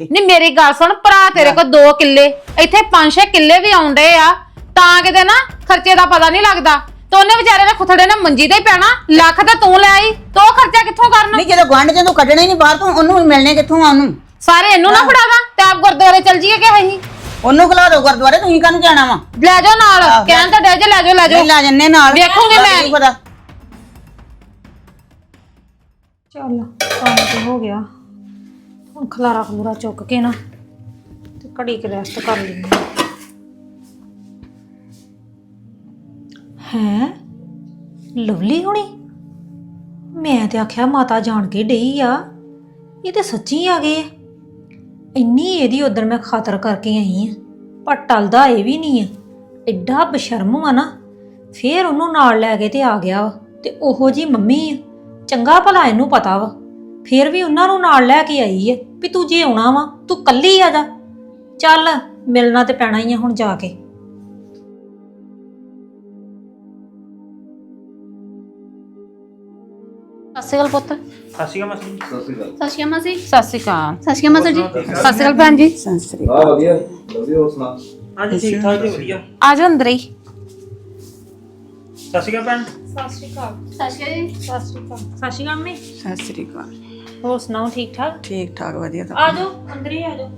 ਨਹੀਂ ਮੇਰੀ ਗੱਲ ਸੁਣ ਭਰਾ ਤੇਰੇ ਕੋਲ 2 ਕਿੱਲੇ। ਇੱਥੇ 5-6 ਕਿੱਲੇ ਵੀ ਆਉਂਦੇ ਆ। ਤਾਂ ਕਿਤੇ ਨਾ ਖਰਚੇ ਦਾ ਪਤਾ ਨਹੀਂ ਲੱਗਦਾ। ਤੇ ਉਹਨੇ ਵਿਚਾਰੇ ਨੇ ਖੁਥੜੇ ਨੇ ਮੰਜੀ ਤੇ ਹੀ ਪੈਣਾ। ਲੱਖ ਤਾਂ ਤੂੰ ਲੈ ਆਈ। ਤੇ ਖਰਚਾ ਕਿੱਥੋਂ ਕਰਨਾ? ਨਹੀਂ ਜਦੋਂ ਗਵਾਂਢ ਜਦੋਂ ਕੱਢਣਾ ਹੀ ਨਹੀਂ ਬਾਹਰ ਤੋਂ ਉਹਨੂੰ ਮਿਲਣੇ ਕਿੱਥੋਂ ਆ ਉਹਨੂੰ? ਸਾਰੇ ਇਹਨੂੰ ਨਾ ਫੜਾਦਾ ਤੇ ਆਪ ਗੁਰਦੁਆਰੇ ਚਲ ਜੀਏ ਕਿ ਅਸੀਂ? ਉਹਨੂੰ ਖਲਾ ਦਿਓ ਗੁਰਦੁਆਰੇ ਤੁਸੀਂ ਕਾਹਨੂੰ ਜਾਣਾ ਵਾ? ਲੈ ਜਾਓ ਨਾਲ। ਕਹਿਣ ਤਾਂ ਡੇ ਜੇ ਲੈ ਜਾਓ ਲੈ ਜਾਓ। ਲਾ ਜੰਨੇ ਨਾਲ। ਵੇਖੂੰਗੀ ਮੈਂ। ਪਤਾ। ਚੱਲ ਕੰਮ ਤੇ ਹੋ ਗਿਆ। ਹੁਣ ਖਲਾਰਾ ਖਲੂਰਾ ਚੁੱਕ ਕੇ ਨਾ ਤੇ ਘੜੀ ਕੇ ਰੈਸਟ ਕਰ ਲੈਂਦੀ ਹੈ? ਲਵਲੀ ਹੁਣੀ? ਮੈਂ ਤੇ ਆਖਿਆ ਮਾਤਾ ਜਾਣ ਕੇ ਡਈ ਆ। ਇਹ ਤੇ ਸੱਚੀ ਆ ਗਏ ਆ। ਇੰਨੀ ਇਹਦੀ ਉਧਰ ਮੈਂ ਖਾਤਰ ਕਰਕੇ ਆਈ ਆ, ਪਰ ਟਲਦਾ ਇਹ ਵੀ ਨਹੀਂ ਆ। ਐਡਾ ਬਸ਼ਰਮ ਵਾ ਨਾ, ਫੇਰ ਉਹਨੂੰ ਨਾਲ ਲੈ ਕੇ ਤੇ ਆ ਗਿਆ ਵਾ ਤੇ ਉਹੋ ਜੀ ਮੰਮੀ ਆ। ਚੰਗਾ ਭਲਾ ਇਹਨੂੰ ਪਤਾ ਵਾ। ਫੇਰ ਵੀ ਉਹਨਾਂ ਨੂੰ ਨਾਲ ਲੈ ਕੇ ਆਈ ਏ ਵੀ ਤੂੰ ਜੇ ਆਉਣਾ ਵਾ ਤੂੰ ਕੱਲੀ ਆ ਜਾ ਚੱਲ ਮਿਲਣਾ ਤੇ ਪੈਣਾ ਹੀ ਆ ਹੁਣ ਜਾ ਕੇ ਸਤਿ ਸ਼੍ਰੀ ਅਕਾਲ ਪੁੱਤ ਸਤਿ ਸ਼੍ਰੀ ਅਕਾਲ ਮਾਸੀ ਸਤਿ ਸ਼੍ਰੀ ਅਕਾਲ ਸਤਿ ਸ਼੍ਰੀ ਅਕਾਲ ਸਤਿ ਸ਼੍ਰੀ ਅਕਾਲ ਸਤਿ ਸ਼੍ਰੀ ਅਕਾਲ ਮਾਸਟਰ ਜੀ ਸਤਿ ਸ਼੍ਰੀ ਅਕਾਲ ਭੈਣ ਜੀ ਸੰਸਰੀ ਹਾਂ ਵਧੀਆ ਵਧੀਆ ਹੋਰ ਸੁਣਾ ਹਾਂਜੀ ਠੀਕ ਠਾਕ ਜੀ ਵਧੀਆ ਆ ਜਾਓ ਅੰਦਰ ਹੀ ਸਤਿ ਸ਼੍ਰੀ ਅਕਾਲ ਭੈਣ ਸਤਿ ਸ਼੍ਰੀ ਅਕਾਲ ਸਤਿ ਸ਼੍ਰੀ ਅਕਾਲ ਸਤਿ ਸ਼੍ਰੀ ਅਕਾਲ ਸਤਿ ਸ਼੍ਰੀ ਅਕਾਲ ਮੰਮੀ ਸਤਿ ਸ੍ਰੀ ਅਕਾਲ ਹੋਰ ਸੁਣਾਓ ਠੀਕ ਠਾਕ? ਠੀਕ ਠਾਕ ਵਧੀਆ ਤਾਂ। ਆ ਜਾਓ ਅੰਦਰ ਹੀ ਆ ਜਾਓ।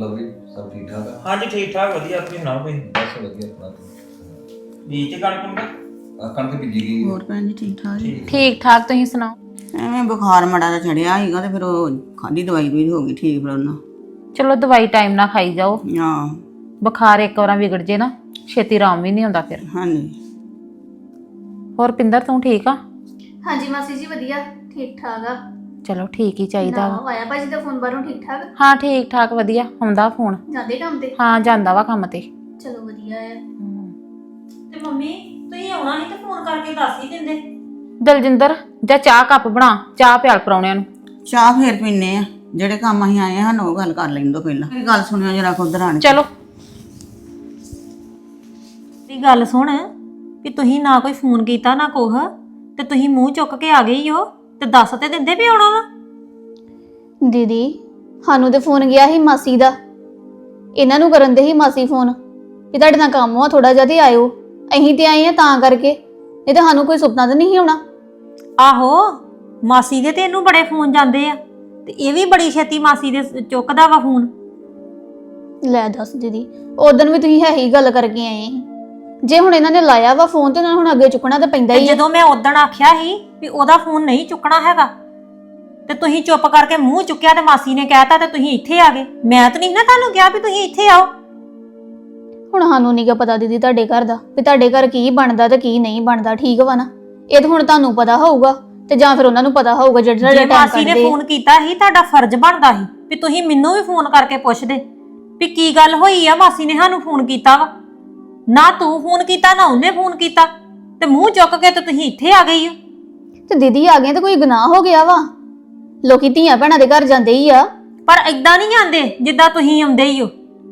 ਹੋਰ ਲਵਲੀ ਸਭ ਠੀਕ ਠਾਕ ਆ? ਹਾਂਜੀ ਠੀਕ ਠਾਕ ਵਧੀਆ ਤੁਸੀਂ ਸੁਣਾਓ ਕੋਈ? ਬਸ ਵਧੀਆ ਆਪਣਾ ਤੂੰ। ਬੀਜ ਤੇ ਕਣਕ ਕੁਣਕ ਆ ਕਣਕ ਬੀਜੀ ਗਈ। ਹੋਰ ਭੈਣ ਜੀ ਠੀਕ ਠਾਕ ਜੀ? ਠੀਕ। ਠਾਕ ਤੁਸੀਂ ਸੁਣਾਓ? ਐਵੇਂ ਬੁਖਾਰ ਮੜਾ ਦਾ ਚੜਿਆ ਸੀਗਾ ਤੇ ਫਿਰ ਉਹ ਖਾਦੀ ਦਵਾਈ ਦੂਈ ਹੋ ਗਈ ਠੀਕ ਫਿਰ ਉਹਨਾਂ। ਚਲੋ ਦਵਾਈ ਟਾਈਮ ਨਾਲ ਖਾਈ ਜਾਓ। ਹਾਂ। ਬੁਖਾਰ ਇੱਕ ਵਾਰਾਂ ਵਿਗੜ ਜੇ ਨਾ ਛੇਤੀ ਆਰਾਮ ਵੀ ਨਹੀਂ ਹੁੰਦਾ ਫਿਰ। ਹਾਂਜੀ। ਹੋਰ ਪਿੰਦਰ ਤੂੰ ਠੀਕ ਆ? ਹਾਂਜੀ ਮਾਸੀ ਜੀ ਵਧੀਆ ਠੀਕ ਠਾਕ ਆ। ਚਲੋ ਠੀਕ ਹੀ ਚਾਹੀਦਾ ਵਾ ਨਾ ਆਇਆ ਭਾਜੀ ਦਾ ਫੋਨ ਬਾਹਰੋਂ ਠੀਕ ਠਾਕ? ਹਾਂ ਠੀਕ ਠਾਕ ਵਧੀਆ ਆਉਂਦਾ ਫੋਨ ਜਾਂਦੇ ਕੰਮ ਤੇ? ਹਾਂ ਜਾਂਦਾ ਵਾ ਕੰਮ ਤੇ। ਚਲੋ ਵਧੀਆ ਆ। ਤੇ ਮੰਮੀ ਤੁਸੀਂ ਆਉਣਾ ਸੀ ਤੇ ਫੋਨ ਕਰਕੇ ਦੱਸ ਹੀ ਦਿੰਦੇ। ਦਲਜਿੰਦਰ ਜਾਂ ਚਾਹ ਕੱਪ ਬਣਾ ਚਾਹ ਪਿਆਲ ਪਰੌਣਿਆਂ ਨੂੰ। ਚਾਹ ਫੇਰ ਪੀਨੇ ਆ ਜਿਹੜੇ ਕੰਮ ਅਸੀਂ ਆਏ ਆ ਸਾਨੂੰ ਉਹ ਗੱਲ ਕਰ ਲੈਣ ਦੋ ਪਹਿਲਾਂ। ਮੇਰੀ ਗੱਲ ਸੁਣਿਓ ਜਰਾ ਖੁਦ ਆਣ ਕੇ। ਚਲੋ। ਦੀ ਗੱਲ ਸੁਣ ਵੀ ਤੁਸੀਂ ਨਾ ਕੋਈ ਫੋਨ ਕੀਤਾ ਨਾ ਕੋਹ ਤੇ ਤੁਸੀਂ ਮੂੰਹ ਚੁੱਕ ਕੇ ਆ ਗਈ ਹੋ। ਤੇ ਦੱਸ ਤੇ ਦਿੰਦੇ ਵੀ ਆਉਣਾ ਵਾ? ਦੀਦੀ ਸਾਨੂੰ ਤੇ ਫੋਨ ਗਿਆ ਸੀ ਮਾਸੀ ਦਾ। ਇਹਨਾਂ ਨੂੰ ਕਰਨ ਦੇ ਸੀ ਮਾਸੀ ਫੋਨ ਵੀ ਤੁਹਾਡੇ ਨਾਲ ਕੰਮ ਆ ਥੋੜਾ ਜਿਹਾ ਤੇ ਆਇਓ। ਅਸੀਂ ਤੇ ਆਏ ਆ ਤਾਂ ਕਰਕੇ। ਨਹੀਂ ਤਾਂ ਸਾਨੂੰ ਕੋਈ ਸੁਪਨਾ ਤਾਂ ਨਹੀਂ ਆਉਣਾ। ਆਹੋ ਮਾਸੀ ਦੇ ਤੇ ਇਹਨੂੰ ਬੜੇ ਫੋਨ ਜਾਂਦੇ ਆ। ਤੇ ਇਹ ਵੀ ਬੜੀ ਛੇਤੀ ਮਾਸੀ ਦੇ ਸ- ਚੁੱਕਦਾ ਵਾ ਫੋਨ। ਲੈ ਦੱਸ ਦੀਦੀ ਉਦੋਂ ਵੀ ਤੁਸੀਂ ਹੈ ਹੀ ਗੱਲ ਕਰਕੇ ਆਏ ਸੀ। ਜੇ ਹੁਣ ਇਹਨਾਂ ਨੇ ਲਾਇਆ ਵਾ ਫੋਨ ਤੇ ਇਹਨਾਂ ਨੂੰ ਹੁਣ ਅੱਗੇ ਚੁੱਕਣਾ ਤਾਂ ਪੈਂਦਾ ਤੇ ਹੀ ਆ। ਜਦੋਂ ਮੈਂ ਉਦਣ ਆਖਿਆ ਸੀ ਵੀ ਉਹਦਾ ਫੋਨ ਨਹੀਂ ਚੁੱਕਣਾ ਹੈਗਾ। ਤੇ ਤੁਸੀਂ ਚੁੱਪ ਕਰਕੇ ਮੂੰਹ ਚੁੱਕਿਆ ਤੇ ਮਾਸੀ ਨੇ ਕਹਿਤਾ ਤੇ ਤੁਸੀਂ ਇੱਥੇ ਆ ਗਏ। ਮੈਂ ਤਾਂ ਨਹੀਂ ਨਾ ਤੁਹਾਨੂੰ ਕਿਹਾ ਵੀ ਤੁਸੀਂ ਇੱਥੇ ਆਓ। ਹੁਣ ਸਾਨੂੰ ਨਹੀਂਗਾ ਪਤਾ ਦੀਦੀ ਤੁਹਾਡੇ ਘਰ ਦਾ ਵੀ ਤੁਹਾਡੇ ਘਰ ਕੀ ਬਣਦਾ ਤੇ ਕੀ ਨਹੀਂ ਬਣਦਾ ਠੀਕ ਵਾ ਨਾ? ਇਹ ਤਾਂ ਹੁਣ ਤੁਹਾਨੂੰ ਪਤਾ ਹੋਊਗਾ ਤੇ ਜਾਂ ਫਿਰ ਉਹਨਾਂ ਨੂੰ ਪਤਾ ਹੋਊਗਾ ਜਿਹੜੇ ਜੇ ਤੁਹਾਡੇ ਟਾਈਮ ਮਾਸੀ ਨੇ ਕੱਢਦੇ। ਫੋਨ ਕੀਤਾ ਸੀ ਤੁਹਾਡਾ ਫਰਜ਼ ਬਣਦਾ ਸੀ ਵੀ ਤੁਸੀਂ ਮੈਨੂੰ ਵੀ ਫੋਨ ਕਰਕੇ ਪੁੱਛਦੇ ਵੀ ਕੀ ਗੱਲ ਹੋਈ ਆ ਮਾਸੀ ਨੇ ਸਾਨੂੰ ਫੋਨ ਕੀਤਾ ਵਾ। ਨਾ ਤੂੰ ਫੋਨ ਕੀਤਾ ਨਾ ਉਹਨੇ ਫੋਨ ਕੀਤਾ। ਤੇ ਮੂੰਹ ਚੁੱਕ ਕੇ ਤੇ ਤੁਸੀਂ ਇੱਥੇ ਆ ਗਈ ਹੋ। ਤੇ ਦੀਦੀ ਆ ਗਏ ਤਾਂ ਕੋਈ ਗੁਨਾਹ ਹੋ ਗਿਆ ਵਾ? ਲੋਕੀ ਧੀਆਂ ਭੈਣਾਂ ਦੇ ਘਰ ਜਾਂਦੇ ਹੀ ਆ। ਪਰ ਏਦਾਂ ਨਹੀਂ ਆਂਦੇ ਜਿੱਦਾਂ ਤੁਸੀਂ ਆਉਂਦੇ ਹੀ ਹੋ।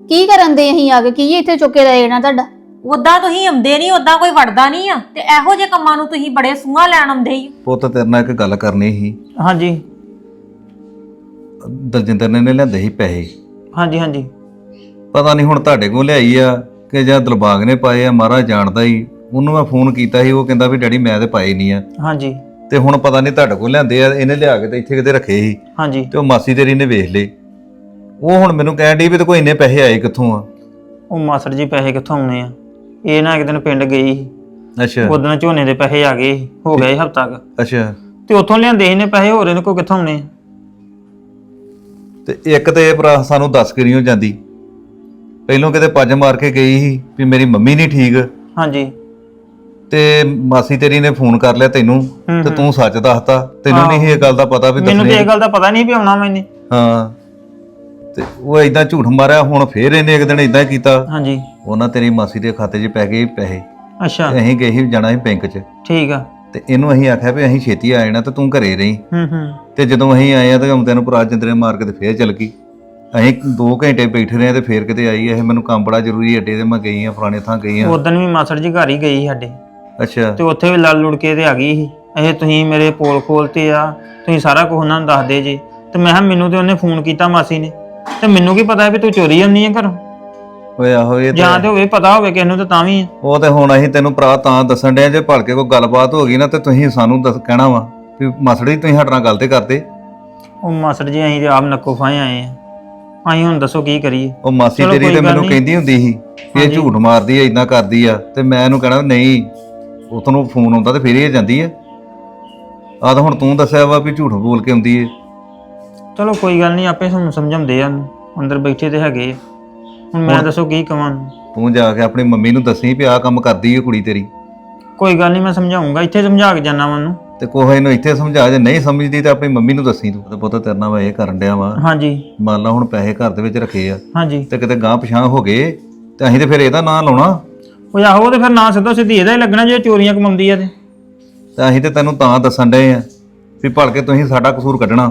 ਕੀ ਕਰਨ ਦੇ ਅਸੀਂ ਆ ਕੇ? ਕੀ ਇੱਥੇ ਚੁੱਕੇ ਲੈ ਜਾਣਾ ਤੁਹਾਡਾ? ਉਦਾਂ ਤੁਸੀਂ ਆਉਂਦੇ ਨਹੀਂ ਉਦਾਂ ਕੋਈ ਵੜਦਾ ਨਹੀਂ ਆ। ਤੇ ਇਹੋ ਜਿਹੇ ਕੰਮਾਂ ਨੂੰ ਤੁਸੀਂ ਬੜੇ ਸੂਹਾਂ ਲੈਣ ਆਉਂਦੇ ਹੀ ਹੋ। ਪੁੱਤ ਤੇਰੇ ਨਾਲ ਇੱਕ ਗੱਲ ਕਰਨੀ ਸੀ। ਹਾਂਜੀ। ਦਲਜਿੰਦਰ ਨੇ ਨੇ ਲਿਆਂਦੇ ਸੀ ਪੈਸੇ। ਹਾਂਜੀ ਹਾਂਜੀ। ਪਤਾ ਨਹੀਂ ਹੁਣ ਤੁਹਾਡੇ ਕੋਲ ਲਿਆਈ ਆ ਕਿ ਜਾਂ ਦਿਲਬਾਗ ਨੇ ਪਾਏ ਆ ਮਹਾਰਾਜ ਜਾਣਦਾ ਹੀ। ਉਹਨੂੰ ਮੈਂ ਫੋਨ ਕੀਤਾ ਸੀ ਉਹ ਕਹਿੰਦਾ ਵੀ ਡੈਡੀ ਮੈਂ ਤੇ ਪਾਏ ਨਹੀਂ ਆ। ਹਾਂਜੀ। ਤੇ ਹੁਣ ਪਤਾ ਨਹੀਂ ਤੁਹਾਡੇ ਕੋਲ ਲਿਆਂਦੇ ਆ ਇਹਨੇ ਲਿਆ ਕੇ ਤੇ ਇੱਥੇ ਕਿਤੇ ਰੱਖੇ ਸੀ। ਹਾਂਜੀ। ਤੇ ਉਹ ਮਾਸੀ ਤੇਰੀ ਨੇ ਵੇਖ ਲਏ। ਉਹ ਹੁਣ ਮੈਨੂੰ ਕਹਿਣ ਡਈ ਵੀ ਤੇ ਕੋਈ ਇੰਨੇ ਪੈਸੇ ਆਏ ਕਿੱਥੋਂ ਆ? ਉਹ ਮਾਸੜ ਜੀ ਪੈਸੇ ਕਿੱਥੋਂ ਆਉਣੇ ਆ? ਇਹ ਨਾ ਇੱਕ ਦਿਨ ਪਿੰਡ ਗਈ ਸੀ। ਅੱਛਾ। ਉਦੋਂ ਝੋਨੇ ਦੇ ਪੈਸੇ ਆ ਗਏ ਸੀ, ਹੋ ਗਏ ਹਫਤਾ ਕ। ਅੱਛਾ। ਤੇ ਉੱਥੋਂ ਲਿਆਂਦੇ ਸੀ ਨੇ ਪੈਸੇ ਹੋਰ ਇਹਨੇ ਕੋ ਕਿੱਥੋਂ ਆਉਣੇ ਆ? ਤੇ ਇੱਕ ਤੇ ਇਹ ਭਰਾ ਸਾਨੂੰ ਦੱਸ ਕੇ ਨਹੀਂ ਜਾਂਦੀ। ਪਹਿਲੋਂ ਕਿਤੇ ਪੱਜ ਮਾਰ ਕੇ ਗਈ ਸੀ ਵੀ ਮੇਰੀ ਮੰਮੀ ਨਹੀਂ ਠੀਕ। ਹਾਂਜੀ। ਤੇ ਮਾਸੀ ਤੇਰੀ ਨੇ ਫੋਨ ਕਰ ਲਿਆ ਤੈਨੂੰ ਤੇ। ਤੂੰ ਸੱਚ ਦੱਸਤਾ। ਤੈਨੂੰ। ਨਹੀਂ ਇਹ ਗੱਲ ਦਾ ਪਤਾ ਵੀ ਮੈਨੂੰ ਤੇ ਦੱਸਣੀ ਇਹ ਗੱਲ ਦਾ ਪਤਾ ਨਹੀਂ ਵੀ ਆਉਣਾ ਮੈਨੇ ਹਾਂ। ਤੇ ਉਹ ਇਦਾਂ ਝੂਠ ਮਾਰਿਆ ਹੁਣ ਫੇਰ ਇਹਨੇ ਇੱਕ ਦਿਨ ਇਦਾਂ ਕੀਤਾ। ਹਾਂਜੀ। ਉਹਨਾਂ ਤੇਰੀ ਮਾਸੀ ਦੇ ਖਾਤੇ 'ਚ ਪੈ ਗਏ ਪੈਸੇ। ਅੱਛਾ। ਤੇ ਅਸੀਂ ਗਏ ਸੀ ਜਾਣਾ ਸੀ ਬੈਂਕ 'ਚ। ਠੀਕ ਆ। ਤੇ ਇਹਨੂੰ ਅਸੀਂ ਆਖਿਆ ਵੀ ਅਸੀਂ ਛੇਤੀ ਆ ਜਾਣਾ ਤੇ ਤੂੰ ਘਰੇ ਰਹੀਂ। ਹੂੰ ਹੂੰ। ਤੇ ਜਦੋਂ ਅਸੀਂ ਆਏ ਆ ਤੇ ਆਉਂਦਿਆਂ ਨੂੰ ਭਰਾ ਜਿੰਦਰੇ ਮਾਰ ਕੇ ਤੇ ਫੇਰ ਚਲ ਗਈ। ਅਸੀਂ 2 ਘੰਟੇ ਬੈਠੇ ਰਹੇ ਤੇ ਫੇਰ ਕਿਤੇ ਆਈ ਇਹ ਮੈਨੂੰ ਕੰਮ ਬੜਾ ਜ਼ਰੂਰੀ ਅੱਡੇ ਤੇ ਮੈਂ ਗਈ ਆ ਫਲਾਣੇ ਥਾਂ ਗਈ ਆ। ਉਦੋਂ ਵੀ ਮਾਸੜ ਜੀ ਘਰ ਹੀ ਗਈ ਸਾਡੇ। ਅੱਛਾ। ਤੇ ਉੱਥੇ ਵੀ ਲੜ ਲੁੜ ਕੇ ਤੇ ਆ ਗਈ ਸੀ। ਇਹ ਤੁਸੀਂ ਮੇਰੇ ਪੋਲ ਖੋਲਤੇ ਆ ਤੁਸੀਂ ਸਾਰਾ ਕੁਝ ਉਹਨਾਂ ਨੂੰ ਦੱਸ ਦੇ ਜੇ। ਤੇ ਮੈਂ ਕਿਹਾ ਮੈਨੂੰ ਤੇ ਉਹਨੇ ਫੋਨ ਕੀਤਾ ਮਾਸੀ ਨੇ। ਤੇ ਮੈਨੂੰ ਕੀ ਪਤਾ ਵੀ ਤੂੰ ਚੋਰੀ ਆਉਂਦੀ ਆ ਘਰੋਂ? ਓਏ ਆਹੋ ਇਹ ਜਾਂ ਤੇ ਤੇ ਹੋਵੇ ਪਤਾ ਹੋਵੇ ਕਿਸ ਨੂੰ ਤੇ ਤਾਂ ਵੀ ਆ। ਉਹ ਤੇ ਹੁਣ ਅਸੀਂ ਤੈਨੂੰ ਭਰਾ ਤਾਂ ਦੱਸਣ ਡਿਆ ਜੇ ਭਲਕੇ ਕੋਈ ਗੱਲਬਾਤ ਹੋ ਗਈ ਨਾ ਤੇ ਤੁਸੀਂ ਸਾਨੂੰ ਦੱਸ ਕਹਿਣਾ ਵਾ ਵੀ ਮਸੜੀ ਤੁਸੀਂ ਸਾਡੇ ਨਾਲ ਗੱਲ ਤੇ ਕਰਦੇ। ਉਹ ਮਾਸੜ ਜੀ ਅਸੀਂ ਤੇ ਆਪ ਨੱਕੋ ਫਾਏ ਆਏ ਆ। ਅਸੀਂ ਹੁਣ ਦੱਸੋ ਕੀ ਕਰੀਏ। ਉਹ ਮਾਸੀ ਚਲੋ ਤੇਰੀ ਕੋਈ ਤੇ ਗੱਲ ਮੈਨੂੰ ਨਹੀਂ। ਕਹਿੰਦੀ ਹੁੰਦੀ ਸੀ ਕਿ ਇਹ। ਝੂਠ ਮਾਰਦੀ ਐ ਇਦਾਂ ਕਰਦੀ ਆ ਤੇ ਮੈਂ ਇਹਨੂੰ ਕਹਿਣਾ ਨਹੀਂ ਨੂੰ ਫੋਨ ਆਉਂਦਾ ਤੇ ਫੇਰ ਇਹ ਜਾਂਦੀ ਆ। ਆ ਤਾਂ ਹੁਣ ਤੂੰ ਦੱਸਿਆ ਵਾ ਵੀ ਝੂਠ ਬੋਲ ਕੇ ਆਉਂਦੀ ਏ। ਚਲੋ ਕੋਈ ਗੱਲ ਨਹੀਂ ਆਪੇ ਤੁਹਾਨੂੰ ਸਮਝਾਉਂਦੇ ਆ। ਅੰਦਰ ਬੈਠੇ ਤੇ ਹੈਗੇ ਆ। ਹੁਣ ਮੈਂ ਦੱਸੋ ਕੀ ਕਵਾਂ। ਤੂੰ ਜਾ ਕੇ ਆਪਣੀ ਮੰਮੀ ਨੂੰ ਦੱਸੀ ਵੀ ਆਹ ਕੰਮ ਕਰਦੀ ਏ ਕੁੜੀ ਤੇਰੀ। ਕੋਈ ਗੱਲ ਨਹੀਂ ਮੈਂ ਸਮਝਾਉਂਗਾ। ਇੱਥੇ ਸਮਝਾ ਕੇ ਜਾਣਾ ਮੈਨੂੰ ਤੇ ਕੋਹ ਇਹਨੂੰ ਇੱਥੇ ਸਮਝਾ ਜੇ ਨਹੀਂ ਸਮਝਦੀ ਤਾਂ ਆਪਣੀ ਮੰਮੀ ਨੂੰ ਦੱਸੀ ਤੂੰ। ਤੇ ਪੁੱਤ ਤੇਰੇ ਨਾਲ ਮੈਂ ਇਹ ਕਰਨ ਡਿਆ ਵਾ। ਹਾਂਜੀ। ਮੰਨ ਲਾ ਹੁਣ ਪੈਸੇ ਘਰ ਦੇ ਵਿੱਚ ਰੱਖੇ ਆ। ਹਾਂਜੀ। ਤੇ ਕਿਤੇ ਗਾਂ ਪਛਾਂ ਹੋ ਗਏ ਤੇ ਅਸੀਂ ਤੇ ਫਿਰ ਇਹਦਾ ਨਾਂ ਲਾਉਣਾ। ਉਹ ਆਹੋ ਉਹ ਤੇ ਫਿਰ ਨਾ ਸਿੱਧਾ ਸਿੱਧੀ ਇਹਦਾ ਹੀ ਲੱਗਣਾ ਜੇ ਚੋਰੀਆਂ ਕਮਾਉਂਦੀ ਆ ਤੇ। ਤੇ ਅਸੀਂ ਤੇ ਤੈਨੂੰ ਤਾਂ ਦੱਸਣ ਡਏ ਆ ਵੀ ਭਲ ਕੇ ਤੁਸੀਂ ਸਾਡਾ ਕਸੂਰ ਕੱਢਣਾ।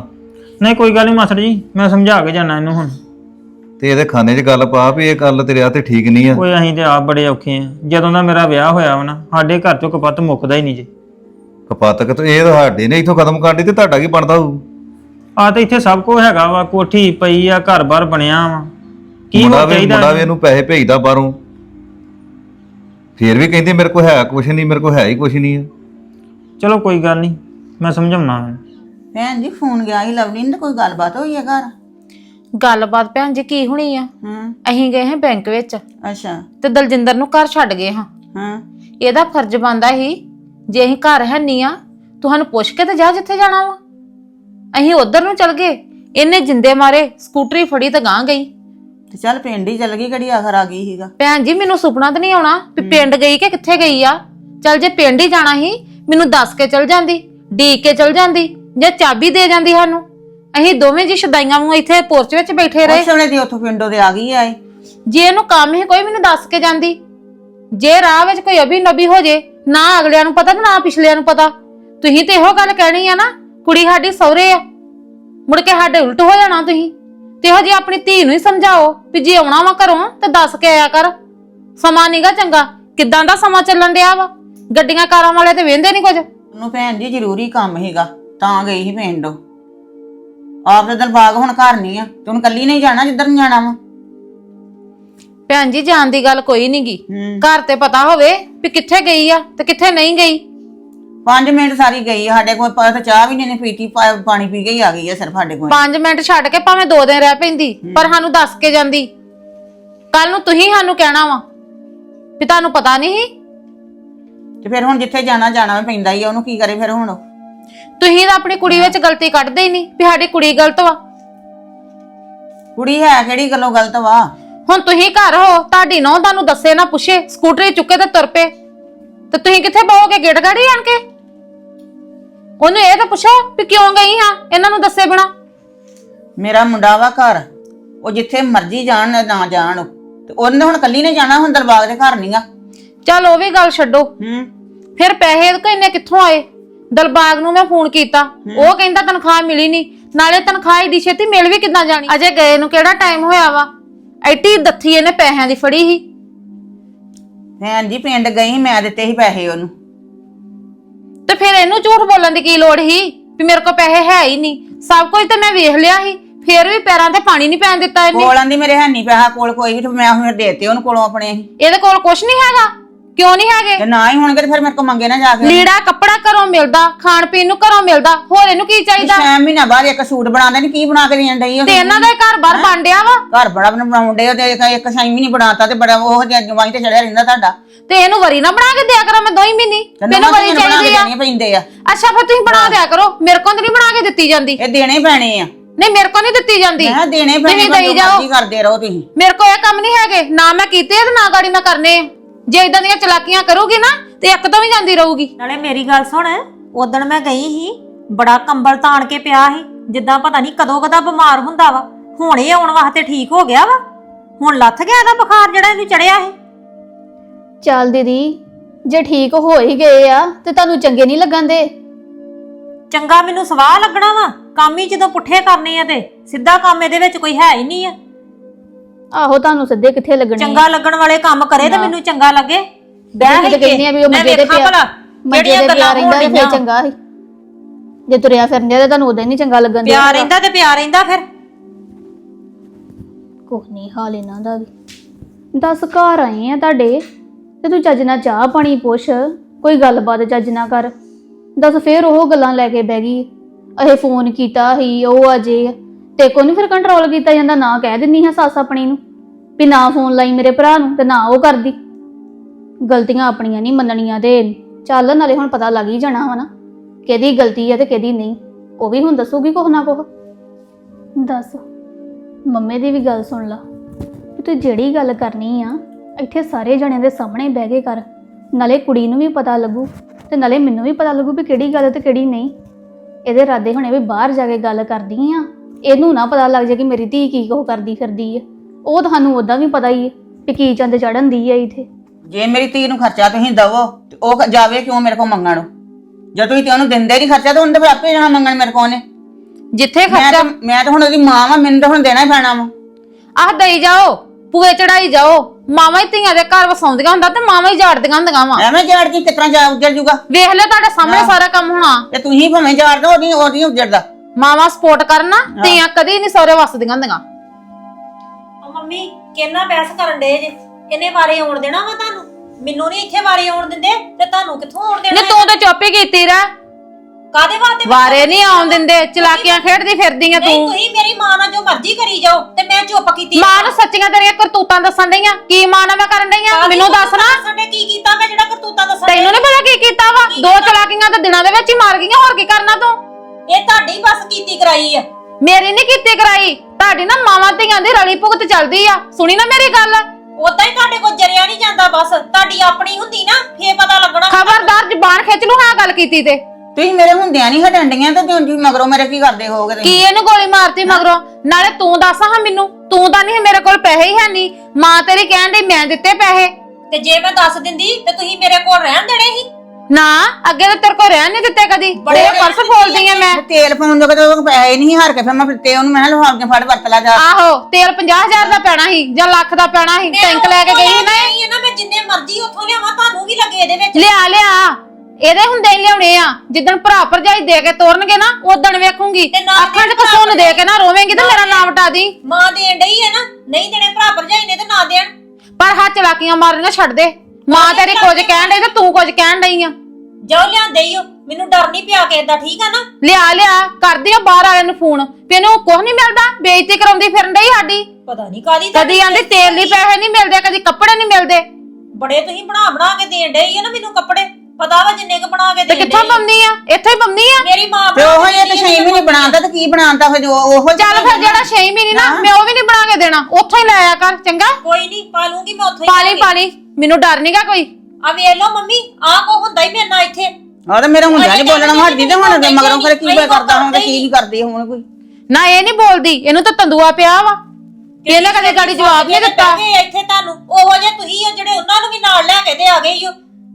ਨਹੀਂ ਕੋਈ ਗੱਲ ਨਹੀਂ ਮਾਸੜ ਜੀ ਮੈਂ ਸਮਝਾ ਕੇ ਜਾਣਾ ਇਹਨੂੰ ਹੁਣ। ਤੇ ਇਹਦੇ ਖਾਨੇ 'ਚ ਗੱਲ ਪਾ ਵੀ ਇਹ ਗੱਲ ਤੇਰੇ ਆ ਤੇ ਠੀਕ ਨਹੀਂ ਆ। ਓਏ ਅਸੀਂ ਤੇ ਆਪ ਬੜੇ ਔਖੇ ਆ। ਜਦੋਂ ਦਾ ਮੇਰਾ ਵਿਆਹ ਹੋਇਆ ਵਾ ਨਾ ਸਾਡੇ ਘਰ ਚੋਂ ਕਪੱਤ ਮੁੱਕਦਾ ਹੀ ਨਹੀਂ ਜੇ। ਕਪਾਤਕ ਤੇ ਇਹ ਤਾਂ ਸਾਡੇ ਨੇ ਇਥੋਂ ਖਤਮ ਕਰਦੀ ਤੇ ਤੁਹਾਡਾ ਕੀ ਬਣਦਾ ਹੋਊ? ਆ ਤੇ ਇੱਥੇ ਸਭ ਕੁਝ ਹੈਗਾ ਵਾ ਕੋਠੀ ਪਈ ਆ ਘਰ-ਬਾਰ ਬਣਿਆ ਵਾ। ਕੀ ਮੁੰਡਾ ਵੀ ਚਾਹੀਦਾ ਮੁੰਡਾ ਵੀ ਇਹਨੂੰ ਪੈਸੇ ਭੇਜਦਾ ਬਾਹਰੋਂ। ਫੇਰ ਵੀ ਕਹਿੰਦੀ ਮੇਰੇ ਕੋਲ ਹੈ ਕੁਛ ਨਹੀਂ ਮੇਰੇ ਕੋਲ ਹੈ ਹੀ ਕੁਛ ਨਹੀਂ ਆ। ਚਲੋ ਕੋਈ ਗੱਲ ਨਹੀਂ ਮੈਂ ਸਮਝਾਉਣਾ ਭੈਣ ਜੀ ਫੋਨ ਗਿਆ ਸੀ ਲਵਲੀ ਨੇ ਕੋਈ ਗੱਲਬਾਤ ਹੋਈ ਹੈ ਘਰ? ਗੱਲਬਾਤ ਭੈਣ ਜੀ ਕੀ ਹੋਣੀ ਆ? ਹੂੰ। ਅਸੀਂ ਗਏ ਹਾਂ ਬੈਂਕ ਵਿੱਚ। ਅੱਛਾ। ਤੇ ਦਲਜਿੰਦਰ ਨੂੰ ਘਰ ਛੱਡ ਗਏ ਹਾਂ। ਹਾਂ। ਇਹਦਾ ਫਰਜ਼ ਬਣਦਾ ਸੀ ਜੇ ਅਸੀਂ ਘਰ ਹੈ ਨਹੀਂ ਆ ਤੁਹਾਨੂੰ ਪੁੱਛ ਕੇ ਤੇ ਜਾ ਜਿੱਥੇ ਜਾਣਾ ਵਾ। ਅਸੀਂ ਉਧਰ ਨੂੰ ਚਲ ਗਏ ਇਹਨੇ ਜਿੰਦੇ ਮਾਰੇ ਸਕੂਟਰੀ ਫੜੀ ਤੇ ਗਾਂ ਗਈ। ਤੇ ਚੱਲ ਪਿੰਡ ਹੀ ਚੱਲ ਗਈ ਕਿਹੜੀ ਆਖਰ ਆ ਗਈ ਸੀਗਾ। ਭੈਣ ਜੀ ਮੈਨੂੰ ਸੁਪਨਾ ਤਾਂ ਨਹੀਂ ਆਉਣਾ ਵੀ ਪਿੰਡ ਗਈ ਕਿ ਕਿੱਥੇ ਗਈ ਆ? ਚਲ ਜੇ ਪਿੰਡ ਹੀ ਜਾਣਾ ਸੀ ਮੈਨੂੰ ਦੱਸ ਕੇ ਚਲ ਜਾਂਦੀ ਡੀਕ ਕੇ ਚਲ ਜਾਂਦੀ ਜਾਂ ਚਾਬੀ ਦੇ ਜਾਂਦੀ ਸਾਨੂੰ। ਅਸੀਂ ਦੋਵੇਂ ਜੀ ਸ਼ਦਾਈਆਂ ਨੂੰ ਇੱਥੇ ਪੋਰਚ ਵਿੱਚ ਬੈਠੇ ਰਹੇ। ਉਸ ਵੇਲੇ ਦੀ ਉੱਥੋਂ ਪਿੰਡੋਂ ਤੇ ਆ ਗਈ ਆਏ ਜੇ ਇਹਨੂੰ ਕੰਮ ਹੀ ਕੋਈ ਮੈਨੂੰ ਦੱਸ ਕੇ ਜਾਂਦੀ ਜੇ ਰਾਹ ਵਿੱਚ ਕੋਈ ਅਭੀ ਨਬੀ ਹੋ ਜੇ ਨਾ ਅਗਲਿਆਂ ਨੂੰ ਪਤਾ ਤੇ ਨਾ ਪਿਛਲਿਆਂ ਨੂੰ ਪਤਾ। ਤੁਸੀਂ ਤੇ ਇਹੋ ਗੱਲ ਕਹਿਣੀ ਆ ਨਾ ਕੁੜੀ ਸਾਡੀ ਸਹੁਰੇ ਆ। ਮੁੜ ਕੇ ਸਾਡੇ ਉਲਟ ਹੋ ਜਾਣਾ ਤੁਸੀਂ। ਤੇ ਇਹੋ ਜੀ ਆਪਣੀ ਧੀ ਨੂੰ ਹੀ ਸਮਝਾਓ ਵੀ ਜੇ ਆਉਣਾ ਵਾ ਘਰੋਂ ਤੇ ਦੱਸ ਕੇ ਆਇਆ ਕਰ। ਸਮਾਂ ਨੀਗਾ ਚੰਗਾ। ਕਿੱਦਾਂ ਦਾ ਸਮਾਂ ਚੱਲਣ ਡਿਆ ਵਾ? ਗੱਡੀਆਂ ਕਾਰਾਂ ਵਾਲੇ ਤੇ ਵੇਂਦੇ ਨਹੀਂ ਕੁਝ? ਉਹਨੂੰ ਭੈਣ ਜੀ ਜ਼ਰੂਰੀ ਕੰਮ ਸੀਗਾ ਤਾਂ ਗਈ ਸੀ ਪਿੰਡੋਂ। ਆਪ ਤੇ ਦਲਬਾਗ ਹੁਣ ਘਰ ਨਹੀਂ ਆ ਤੇ ਹੁਣ ਕੱਲੀ ਨਹੀਂ ਜਾਣਾ ਜਿੱਧਰ ਨੂੰ ਜਾਣਾ ਵਾ। ਭੈਣ ਜੀ ਜਾਣ ਦੀ ਗੱਲ ਕੋਈ ਨਹੀਂਗੀ ਹੂੰ। ਘਰ ਤੇ ਪਤਾ ਹੋਵੇ ਵੀ ਕਿੱਥੇ ਗਈ ਆ ਤੇ ਕਿੱਥੇ ਨਹੀਂ ਗਈ। 5 ਮਿੰਟ ਸਾਰੀ ਗਈ ਸਾਡੇ ਕੋਲ ਪਾ- ਤਾਂ ਚਾਹ ਵੀ ਨਹੀਂ ਨੇ ਪੀਤੀ ਪਾ- ਪਾਣੀ ਪੀ ਕੇ ਹੀ ਆ ਗਈ ਆ ਸਿਰਫ ਸਾਡੇ ਕੋਲ। 5 ਮਿੰਟ ਛੱਡ ਕੇ ਭਾਵੇਂ 2 ਦਿਨ ਰਹਿ ਪੈਂਦੀ ਪਰ ਸਾਨੂੰ ਦੱਸ ਕੇ ਜਾਂਦੀ। ਕੱਲ ਨੂੰ ਤੁਸੀਂ ਸਾਨੂੰ ਕਹਿਣਾ ਵਾ ਵੀ ਤੁਹਾਨੂੰ ਪਤਾ ਨਹੀਂ ਸੀ? ਤੇ ਫਿਰ ਹੁਣ ਜਿੱਥੇ ਜਾਣਾ ਜਾਣਾ ਵੀ ਪੈਂਦਾ ਹੀ ਆ ਉਹਨੂੰ ਕੀ ਕਰੇ ਫਿਰ ਹੁਣ? ਉਹ? ਤੁਸੀਂ ਤਾਂ ਆਪਣੀ ਕੁੜੀ ਵਿੱਚ ਗਲਤੀ ਕੱਢਦੇ ਹੀ ਨਹੀਂ ਵੀ ਸਾਡੀ ਕੁੜੀ ਗਲਤ ਵਾ। ਕੁੜੀ ਹੈ ਕਿਹੜੀ ਗੱਲੋਂ ਗਲਤ ਵਾ? ਹੁਣ ਤੁਸੀਂ ਘਰ ਹੋ ਤੁਹਾਡੀ ਨੌ ਤੁਹਾਨੂੰ ਦੱਸੇ ਨਾ ਪੁੱਛੇ ਸਕੂਟਰੀ ਚੁੱਕੇ ਤੇ ਤੁਰ ਪਏ। ਤੇ ਤੁਸੀਂ ਕਿੱਥੇ ਬਹੋਗੇ ਗੇਟ ਗਾੜੀ ਆਣ ਕੇ? ਉਹਨੂੰ ਇਹ ਤਾਂ ਪੁੱਛੋ ਵੀ ਕਿਉਂ ਗਈ ਹਾਂ ਇਹਨਾਂ ਨੂੰ ਦੱਸੇ ਬਿਨਾ। ਮੇਰਾ ਮੁੰਡਾ ਵਾ ਘਰ। ਉਹ ਜਿੱਥੇ ਮਰਜ਼ੀ ਜਾਣ ਨਾ ਜਾਣ ਉਹ। ਤੇ ਉਹਨੇ ਹੁਣ ਕੱਲੀ ਨੇ ਜਾਣਾ ਹੁਣ ਦਲਬਾਗ ਦੇ ਘਰ ਨਹੀਂਗਾ ਚੱਲ ਉਹ ਵੀ ਗੱਲ ਛੱਡੋ। ਹੂੰ। ਫਿਰ ਪੈਸੇ ਇਹਦੇ ਕੋਲ ਇੰਨੇ ਕਿੱਥੋਂ ਆਏ? ਦਲਬਾਗ ਨੂੰ ਮੈਂ ਫੋਨ ਕੀਤਾ। ਉਹ ਕਹਿੰਦਾ ਤਨਖਾਹ ਮਿਲੀ ਨਹੀਂ ਨਾਲੇ ਤਨਖਾਹ ਏਡੀ ਛੇਤੀ ਮਿਲ ਵੀ ਕਿੱਦਾਂ ਜਾਣੀ? ਅਜੇ ਗਏ ਨੂੰ ਕਿਹੜਾ ਟਾਈਮ ਹੋਇਆ ਵਾ? ਐਟੀ ਦੱਥੀ ਇਹਨੇ ਪੈਸਿਆਂ ਦੀ ਫੜੀ ਸੀ। ਭੈਣ ਜੀ ਪਿੰਡ ਗਈ ਮੈਂ ਦਿੱਤੇ ਸੀ ਪੈਸੇ ਉਹਨੂੰ। ਫਿਰ ਇਹਨੂੰ ਝੂਠ ਬੋਲਣ ਦੀ ਕੀ ਲੋੜ ਸੀ? ਵੀ ਮੇਰੇ ਕੋਲ ਪੈਸੇ ਹੈ ਹੀ ਨਹੀਂ। ਸਭ ਕੁਝ ਤਾਂ ਮੈਂ ਵੇਖ ਲਿਆ ਸੀ। ਫਿਰ ਵੀ ਪੈਰਾਂ ਤੇ ਪਾਣੀ ਨਹੀਂ ਪੈਣ ਦਿੱਤਾ ਇਹਨੇ। ਕੋਲਾਂ ਦੀ ਮੇਰੇ ਹੈ ਨਹੀਂ ਪੈਸਾ ਕੋਲ ਕੋਈ ਵੀ ਤੇ ਮੈਂ ਫਿਰ ਦੇਤੇ ਉਹਨੂੰ ਕੋਲੋਂ ਆਪਣੇ। ਹੀ ਇਹਦੇ ਕੋਲ ਕੁਝ ਨਹੀਂ ਹੈਗਾ। ਕਿਉਂ ਨਹੀਂ ਹੈਗੇ? ਤੇ ਨਾ ਹੀ ਹੋਣਗੇ ਤੇ ਫਿਰ ਮੇਰੇ ਕੋਲ ਮੰਗੇ ਨਾ ਜਾ ਕੇ। ਲੀੜਾ ਕੱਪੜਾ ਘਰੋਂ ਮਿਲਦਾ ਖਾਣ ਪੀਣ ਨੂੰ ਘਰੋਂ ਮਿਲਦਾ ਹੋਰ ਇਹਨੂੰ ਕੀ ਚਾਹੀਦਾ? ਛੇ ਮਹੀਨਾ ਬਾਅਦ ਇੱਕ ਸੂਟ ਬਣਾਉਂਦੇ ਨੇ ਕੀ ਬਣਾ ਕੇ ਦੇਣ ਡਈ ਉਹ? ਤੇ ਇਹਨਾਂ ਦਾ ਘਰ ਬਾਹਰ ਬਣ ਡਿਆ ਵਾ? ਘਰ ਬੜਾ ਬਣਾਉਂਦੇ ਤੇ ਇੱਕ ਇੱਕ ਛਾਈ ਵੀ ਨਹੀਂ ਬਣਾਤਾ ਤੇ ਬੜਾ ਉਹ ਜਵਾਈ ਤੇ ਚੜਿਆ ਰਹਿੰਦਾ ਤੁਹਾਡਾ ਤੇ ਇਹਨੂੰ ਵਰੀ ਨਾ ਬਣਾ ਕੇ ਦਿਆ ਕਰਾਂ ਮੈਂ ਦੋਈ ਮਹੀਨੇ। ਮੈਨੂੰ ਵਰੀ ਕੇ ਚਾਹੀਦੀ ਆ। ਦੇਣੇ ਪੈਂਦੇ ਆ। ਅੱਛਾ ਫਿਰ ਤੁਸੀਂ ਬਣਾ ਦਿਆ ਕਰੋ। ਮੇਰੇ ਕੋਲ ਤਾਂ ਨਹੀਂ ਬਣਾ ਕੇ ਦਿੱਤੀ ਜਾਂਦੀ। ਇਹ ਦੇਣੇ ਹੀ ਪੈਣੇ ਆ। ਨਹੀਂ ਮੇਰੇ ਕੋਲ ਨਹੀਂ ਦਿੱਤੀ ਜਾਂਦੀ। ਮੈਂ ਦੇਣੇ ਹੀ ਪੈਣੇ ਤੁਸੀਂ ਦੇਈ ਜੋ ਜਾਓ। ਕਰਦੇ ਰਹੋ ਤੁਸੀਂ। ਮੇਰੇ ਕੋਲ ਇਹ ਕੰਮ ਨਹੀਂ ਹੈਗੇ। ਨਾ ਮੈਂ ਕੀਤੇ ਆ ਤੇ ਨਾ ਗਾੜੀ ਮੈਂ ਕਰਨੇ ਆ। ਜੇ ਇਦਾਂ ਦੀਆਂ ਚਲਾਕੀਆਂ ਕਰੂਗੀ ਨਾ ਤੇ ਇੱਕ ਤੋਂ ਵੀ ਜਾਂਦੀ ਰਹੂਗੀ। ਨਾਲੇ ਮੇਰੀ ਗੱਲ ਸੁਣ ਉਦਣ ਮੈਂ ਗਈ ਸੀ ਬੜਾ ਕੰਬਲ ਤਾਣ ਕੇ ਪਿਆ ਸੀ ਜਿੱਦਾਂ ਪਤਾ ਨਹੀਂ ਕਦੋਂ ਕਦਾ ਬਿਮਾਰ ਹੁੰਦਾ ਵਾ ਹੁਣ ਇਹ ਆਉਣ ਵਾਸਤੇ ਠੀਕ ਹੋ ਗਿਆ ਵਾ ਹੁਣ ਲੱਥ ਗਿਆ ਇਹਦਾ ਬੁਖਾਰ ਜਿਹੜਾ ਇਹਨੂੰ ਚੜਿਆ ਸੀ। ਚੱਲ ਦੀਦੀ ਜੇ ਠੀਕ ਹੋ ਹੀ ਗਏ ਆ ਤੇ ਤੁਹਾਨੂੰ ਚੰਗੇ ਨਹੀਂ ਲੱਗਣ ਦੇ ਚੰਗਾ ਮੈਨੂੰ ਸਵਾਹ ਲੱਗਣਾ ਵਾ ਕੰਮ ਹੀ ਜਦੋਂ ਪੁੱਠੇ ਕਰਨੇ ਆ ਤੇ ਸਿੱਧਾ ਕੰਮ ਇਹਦੇ ਵਿੱਚ ਕੋਈ ਹੈ ਹੀ ਨਹੀਂ ਆ। ਆਹੋ ਤੁਹਾਨੂੰ ਸਿੱਧੇ ਕਿੱਥੇ ਲੱਗਣੇ ਆ? ਚੰਗਾ ਲੱਗਣ ਵਾਲੇ ਕੰਮ ਕਰੇ ਤੇ ਮੈਨੂੰ ਚੰਗਾ ਲੱਗੇ। ਬਹਿ ਤਾਂ ਕਹਿੰਦੇ ਆ ਵੀ ਉਹ ਮੈਂ ਮੰਜੇ ਵੇਖਾਂ ਪਿਆ ਭਲਾ ਮੰਜੇ ਕਿਹੜੀਆਂ ਪਿਆ ਰਹਿੰਦਾ ਤੇ ਹੋਣੀਆਂ ਚੰਗਾ ਸੀ। ਜੇ ਤੁਰਿਆ ਫਿਰਨਿਆ ਤੇ ਤੁਹਾਨੂੰ ਉਦੋਂ ਨਹੀਂ ਚੰਗਾ ਲੱਗਣ ਪਿਆ ਰਹਿੰਦਾ ਤੇ ਪਿਆ ਰਹਿੰਦਾ ਫਿਰ। ਕੁਛ ਨਹੀਂ ਹਾਲ ਇਹਨਾਂ ਦਾ ਵੀ। ਦਸ ਘਰ ਆਏ ਆ ਤੁਹਾਡੇ ਤੇ ਤੂੰ ਚੱਜ ਨਾਲ ਚਾਹ ਪਾਣੀ ਪੁੱਛ ਕੋਈ ਗੱਲਬਾਤ ਚੱਜ ਨਾ ਕਰ। ਦੱਸ ਫੇਰ ਉਹ ਗੱਲਾਂ ਲੈ ਕੇ ਬਹਿ ਗਈ। ਇਹ ਫੋਨ ਕੀਤਾ ਹੀ ਉਹ ਅਜੇ। ਤੇ ਕੋ ਨਹੀਂ ਫਿਰ ਕੰਟਰੋਲ ਕੀਤਾ ਜਾਂਦਾ, ਨਾ ਕਹਿ ਦਿੰਨੀ ਹਾਂ ਸੱਸ ਆਪਣੀ ਨੂੰ ਵੀ ਨਾ ਫੋਨ ਲਾਈ ਮੇਰੇ ਭਰਾ ਨੂੰ ਤੇ ਨਾ ਉਹ ਕਰਦੀ। ਗਲਤੀਆਂ ਆਪਣੀਆਂ ਨਹੀਂ ਮੰਨਣੀਆਂ ਤੇ ਚੱਲ ਨਾਲੇ ਹੁਣ ਪਤਾ ਲੱਗ ਹੀ ਜਾਣਾ ਵਾ ਨਾ, ਕਿਹਦੀ ਗਲਤੀ ਹੈ ਤੇ ਕਿਹਦੀ ਨਹੀਂ, ਉਹ ਵੀ ਹੁਣ ਦੱਸੂਗੀ ਕੁਛ ਨਾ ਕੁਛ। ਦੱਸ, ਮੰਮੀ ਦੀ ਵੀ ਗੱਲ ਸੁਣ ਲਾ, ਵੀ ਤੂੰ ਜਿਹੜੀ ਗੱਲ ਕਰਨੀ ਆ, ਇੱਥੇ ਸਾਰੇ ਜਣਿਆਂ ਦੇ ਸਾਹਮਣੇ ਬਹਿ ਕੇ ਕਰ, ਨਾਲੇ ਕੁੜੀ ਨੂੰ ਵੀ ਪਤਾ ਲੱਗੂ ਤੇ ਨਾਲੇ ਮੈਨੂੰ ਵੀ ਪਤਾ ਲੱਗੂ ਵੀ ਕਿਹੜੀ ਗੱਲ ਤੇ ਕਿਹੜੀ ਨਹੀਂ। ਇਹਦੇ ਇਰਾਦੇ ਹੁਣੇ ਵੀ ਬਾਹਰ ਜਾ ਕੇ ਗੱਲ ਕਰਦੀ ਆ ਇਹਨੂੰ ਨਾ ਪਤਾ ਲੱਗ ਜਾ ਕਿ ਮੇਰੀ ਧੀ ਕੀ ਕੋ ਕਰਦੀ ਫਿਰਦੀ ਆ। ਉਹ ਤੁਹਾਨੂੰ ਉਦਾਂ ਵੀ ਪਤਾ ਹੀ ਹੈ ਕਿ ਕੀ ਚੰਦ ਚੜਨ ਦੀ ਆ ਇੱਥੇ। ਜੇ ਮੇਰੀ ਧੀ ਨੂੰ ਖਰਚਾ ਤੁਸੀਂ ਦਵੋ ਤੇ ਉਹ ਜਾਵੇ ਕਿਉਂ ਮੇਰੇ ਕੋਲ ਮੰਗਣ ਜੇ ਤੁਸੀਂ ਤੇ ਉਹਨੂੰ ਦਿੰਦੇ ਨਹੀਂ ਖਰਚਾ ਤਾਂ ਉਹਨੇ ਤਾਂ ਫਿਰ ਆਪੇ ਜਾਣਾ ਮੰਗਣ ਮੇਰੇ ਕੋਲ ਨੇ ਜਿੱਥੇ ਮੈਂ ਖਰਚਾ ਤਾਂ ਮੈਂ ਤਾਂ ਹੁਣ ਉਹਦੀ ਮਾਂ ਵਾਂ ਮੈਨੂੰ ਤਾਂ ਹੁਣ ਦੇਣਾ ਹੀ ਪੈਣਾ ਵਾ। ਆਹ ਦਈ ਜਾਓ ਪੂਏ ਚੜਾਈ ਜਾਓ। ਮਾਵਾਂ ਹੀ ਧੀਆਂ ਦੇ ਘਰ ਵਸਾਉਂਦੀਆਂ ਹੁੰਦਾ ਤੇ ਮਾਵਾਂ ਹੀ ਝਾੜਦੀਆਂ ਹੁੰਦੀਆਂ ਵਾ। ਐਵੇਂ ਜਾੜ ਕੀ ਕਿਤਨਾ ਜਾ ਉੱਜੜ ਜੂਗਾ? ਵੇਖ ਲਿਓ ਤੁਹਾਡੇ ਸਾਹਮਣੇ ਸਾਰਾ ਕੰਮ ਹੋਣਾ। ਤੇ ਤੁਸੀਂ ਭਾਵੇਂ ਜਾੜ ਦੋ ਉਹਦੀ ਉਹਦੀ ਉੱਜੜਦਾ। ਮਾਵਾਂ ਸਪੋਰਟ ਕਰਨਾ ਧੀਆਂ ਕਦੀ ਨਹੀਂ ਸਹੁਰੇ ਵਸਦੀਆਂ ਹੁੰਦੀਆਂ। ਉਹ ਮੰਮੀ ਕਿੰਨਾ ਬਹਿਸ ਕਰਨ ਡੇ ਜੇ? ਇਹਨੇ ਵਾਰੇ ਆਉਣ ਦੇਣਾ ਵਾ ਤੁਹਾਨੂੰ? ਮੈਨੂੰ ਨਹੀਂ ਇੱਥੇ ਵਾਰੇ ਆਉਣ ਦਿੰਦੇ ਤੇ ਤੁਹਾਨੂੰ ਕਿੱਥੋਂ ਆਉਣ ਦੇਣਾ ਨੇ ਤੂੰ ਤਾਂ ਚੁੱਪ ਹੀ ਕੀਤੀ ਰਹਿ। ਕਾਦੇ ਵਾਸਤੇ ਵਾਰੇ ਨਹੀਂ ਆਉਣ ਦਿੰਦੇ ਚਲਾਕੀਆਂ ਖੇਡਦੀ ਫਿਰਦੀ ਆ ਨਹੀਂ ਤੂੰ। ਤੁਸੀਂ ਮੇਰੀ ਮਾਂ ਨਾਲ ਜੋ ਮਰਜ਼ੀ ਕਰੀ ਜਾਓ ਤੇ ਮੈਂ ਚੁੱਪ ਕੀਤੀ ਮਾਂ ਨੂੰ ਸੱਚੀਆਂ ਤੇਰੀਆਂ ਕਰਤੂਤਾਂ ਦੱਸਣ ਡਈਆਂ। ਕੀ ਮਾਂ ਨਾਲ ਮੈਂ ਕਰਨ ਡਈਆਂ ਮੈਨੂੰ ਦੱਸ ਨਾ। ਸਾਡੇ ਕੀ ਕੀਤਾ ਮੈਂ ਜਿਹੜਾ ਕਰਤੂਤਾਂ ਦੱਸਣ ਤੈਨੂੰ ਨਹੀਂ ਪਤਾ ਕੀ ਕੀਤਾ ਵਾ? ਦੋ ਚਲਾਕੀਆਂ ਤਾਂ ਦਿਨਾਂ ਦੇ ਵਿੱਚ ਹੀ ਮਾਰ ਗਈਆਂ ਹੋਰ ਕੀ ਕਰਨਾ ਤੂੰ? ਇਹ ਤੁਹਾਡੀ ਬਸ ਕੀਤੀ ਕਰਾਈ ਆ। ਮੇਰੀ ਨਹੀਂ ਕੀਤੀ ਕਰਾਈ। ਤੁਹਾਡੀ ਨਾ ਮਾਵਾਂ ਧੀਆਂ ਦੀ ਰਲੀ ਭੁਗਤ ਚੱਲਦੀ ਆ। ਸੁਣੀ ਨਾ ਮੇਰੀ ਗੱਲ? ਉਦਾਂ ਹੀ ਤੁਹਾਡੇ ਕੋਲ ਜਰਿਆ ਨਹੀਂ ਜਾਂਦਾ ਬਸ। ਤੁਹਾਡੀ ਆਪਣੀ ਹੁੰਦੀ ਨਾ ਫੇਰ ਪਤਾ ਲੱਗਣਾ। ਖਬਰਦਾਰ ਜ਼ਬਾਨ ਖਿੱਚ ਲੂ ਹਾਂ ਗੱਲ ਕੀਤੀ ਤੇ। ਤੁਸੀਂ ਮੇਰੇ ਹੁੰਦਿਆਂ ਨਹੀਂ ਹਟਣ ਡੀਆਂ ਤੇ ਤੁਸੀਂ ਮਗਰੋਂ ਮੇਰੇ ਕੀ ਕਰਦੇ ਹੋਗੇ ਕੀ ਤੁਸੀਂ ਇਹਨੂੰ ਗੋਲੀ ਮਾਰਤੀ ਮਗਰੋਂ? ਨਾਲੇ ਤੂੰ ਦੱਸ ਹਾਂ ਮੈਨੂੰ ਤੂੰ ਤਾਂ ਨਹੀਂ ਮੇਰੇ ਕੋਲ ਪੈਸੇ ਹੀ ਹੈ ਨਹੀਂ। ਮਾਂ ਤੇਰੀ ਕਹਿਣ ਡਈ ਮੈਂ ਦਿੱਤੇ ਪੈਸੇ। ਤੇ ਜੇ ਮੈਂ ਦੱਸ ਦਿੰਦੀ ਤੇ ਤੁਸੀਂ ਮੇਰੇ ਕੋਲ ਰਹਿਣ ਦੇਣੇ ਸੀ? ਨਾ ਅੱਗੇ ਤਾਂ ਤੇਰੇ ਕੋਲ ਰਹਿਣ ਨਹੀਂ ਦਿੱਤੇ ਕਦੀ। ਬੜੇ ਪਰਸ ਫੋਲਦੀ ਆ ਮੈਂ। ਤੇ ਤੇਲ ਪਾਉਣ ਜੋਗੇ ਤਾਂ ਪੈਸੇ ਨਹੀਂ ਹਾਰ ਕੇ ਫਿਰ ਮੈਂ ਫਿਰ ਤੇ ਉਹਨੂੰ ਮੈਂ ਲਵਾ ਕੇ ਫੜ ਵਰਤ ਲਾ ਜਾ। ਆਹੋ ਤੇਲ 50000 ਦਾ ਪੈਣਾ ਸੀ ਜਾਂ ਲੱਖ ਦਾ ਪੈਣਾ ਸੀ ਟੈਂਕ ਲੈ ਕੇ ਗਈ ਸੀ ਨਾ ਇਹ। ਨਹੀਂ ਨਾ ਮੈਂ ਜਿੰਨੇ ਮਰਜ਼ੀ ਉੱਥੋਂ ਲਿਆਵਾਂ ਤੁਹਾਨੂੰ ਵੀ ਲੱਗੇ ਇਹਦੇ ਵਿੱਚ। ਲਿਆ ਲਿਆ। ਇਹਦੇ ਹੁੰਦੇ ਹੀ ਲਿਆਉਣੇ ਆ। ਜਿੱਦਣ ਭਰਾ ਭਰਜਾਈ ਦੇ ਕੇ ਤੋਰਨਗੇ ਨਾ ਉਦਣ ਵੇਖੂੰਗੀ। ਤੇ ਅੱਖਾਂ 'ਚ ਕਸੂਨ ਦੇ ਕੇ ਨਾ ਰੋਵੇਂਗੀ ਤੇ ਮੇਰਾ ਨਾਮ ਵਟਾ ਦੀ। ਮਾਂ ਦੇਣ ਡਈ ਹੈ ਨਾ ਨਹੀਂ ਦੇਣੇ ਭਰਾ ਭਰਜਾਈ ਨੇ ਤੇ ਨਾ ਦੇਣ। ਪਰ ਹੱਥ ਚਲਾਕੀਆਂ ਮਾਰਨੀਆਂ ਛੱਡ ਦੇ। ਮਾਂ ਤੇਰੀ ਕੁਝ ਕਹਿਣ ਡਈ ਤੇ ਤੂੰ ਕੁਝ ਕਹਿਣ ਡਈ ਆ? ਜਾਓ ਲਿਆਂਦੇ ਹੀ ਹੋ ਮੈਨੂੰ ਡਰ ਨਹੀਂ ਪਿਆ ਕਿਸੇ ਦਾ ਠੀਕ ਆ ਨਾ? ਲਿਆ ਲਿਆ ਕਰਦੀ ਆ ਬਾਹਰ ਵਾਲਿਆਂ ਨੂੰ ਫੋਨ। ਵੀ ਇਹਨੂੰ ਕੁਝ ਨਹੀਂ ਮਿਲਦਾ ਬੇਇੱਜ਼ਤੀ ਕਰਾਉਂਦੀ ਫਿਰਨ ਡਈ ਸਾਡੀ। ਪਤਾ ਨਹੀਂ ਕਾਦੀ ਕਦੀ ਆਂਦੀ ਤੇਲ ਲਈ ਪੈਸੇ ਨਹੀਂ ਮਿਲਦੇ ਕਦੀ ਕੱਪੜੇ ਨਹੀਂ ਮਿਲਦੇ। ਬੜੇ ਤੁਸੀਂ ਬਣਾ ਬਣਾ ਕੇ ਦੇਣ ਡਏ ਹੀ ਆ ਨਾ ਮੈਨੂੰ ਕੱਪੜੇ। ਪਤਾ ਵਾ ਜਿੰਨੇ ਕ ਬਣਾ ਕੇ ਤੇ ਦੇਣ ਕਿੱਥੋਂ ਡਏ ਆ? ਇੱਥੇ ਹੀ ਪੰਦੀ ਆ ਮੇਰੀ ਮਾਂ ਤੇ ਉਹ ਜੇ ਤੇ ਛੇ ਮਹੀਨੇ ਬਣਾਉਂਦਾ ਤੇ ਕੀ ਬਣਾਉਂਦਾ ਫਿਰ ਉਹ ਉਹੋ ਜਿਹਾ ਚੱਲ ਫਿਰ ਜਿਹੜਾ 6 ਮਹੀਨੇ ਨਾ ਮੈਂ ਉਹ ਵੀ ਨਹੀਂ ਬਣਾ ਕੇ ਦੇਣਾ। ਉੱਥੋਂ ਹੀ ਲੈ ਕਰ ਚੰਗਾ? ਕੋਈ ਨਹੀਂ ਪਾ ਲੂੰਗੀ ਮੈਂ ਉੱਥੋਂ ਹੀ ਪਾਲੀ ਪਾਲੀ। ਮੈਨੂੰ ਡਰ ਨਹੀਂਗਾ ਕੋਈ। ਆ ਵੇਖ ਲਓ ਮੰਮੀ ਆ ਕੋ ਹੁੰਦਾ ਹੀ ਮੇਰੇ ਨਾਲ ਇੱਥੇ। ਆ ਤੇ ਮੇਰਾ ਹੁੰਦਾ ਨਹੀਂ ਬੋਲਣਾ ਹਟਦੀ ਤੇ ਹੁਣ ਨਹੀਂ, ਮਗਰੋਂ ਫਿਰ ਕੀ ਨਹੀਂ, ਕਰਦਾ ਹੁਣ ਤੇ ਨਹੀਂ। ਕੀ ਕੀ ਕਰਦੀ ਹੁਣ ਕੋਈ? ਨਾ ਇਹ ਨਹੀਂ ਬੋਲਦੀ। ਇਹਨੂੰ ਤਾਂ ਤੰਦੂਆ ਪਿਆ ਵਾ। ਇਹਨੇ ਕਦੇ ਗਾੜੀ ਜਵਾਬ ਨਹੀਂ ਦਿੱਤਾ। ਇੱਥੇ ਤੁਹਾਨੂੰ। ਉਹੋ ਜੇ ਤੁਸੀਂ ਆ ਜਿਹੜੇ ਉਹਨਾਂ ਨੂੰ ਵੀ ਨਾਲ ਲੈ ਕੇ ਤੇ ਆ ਗਏ ਹੋ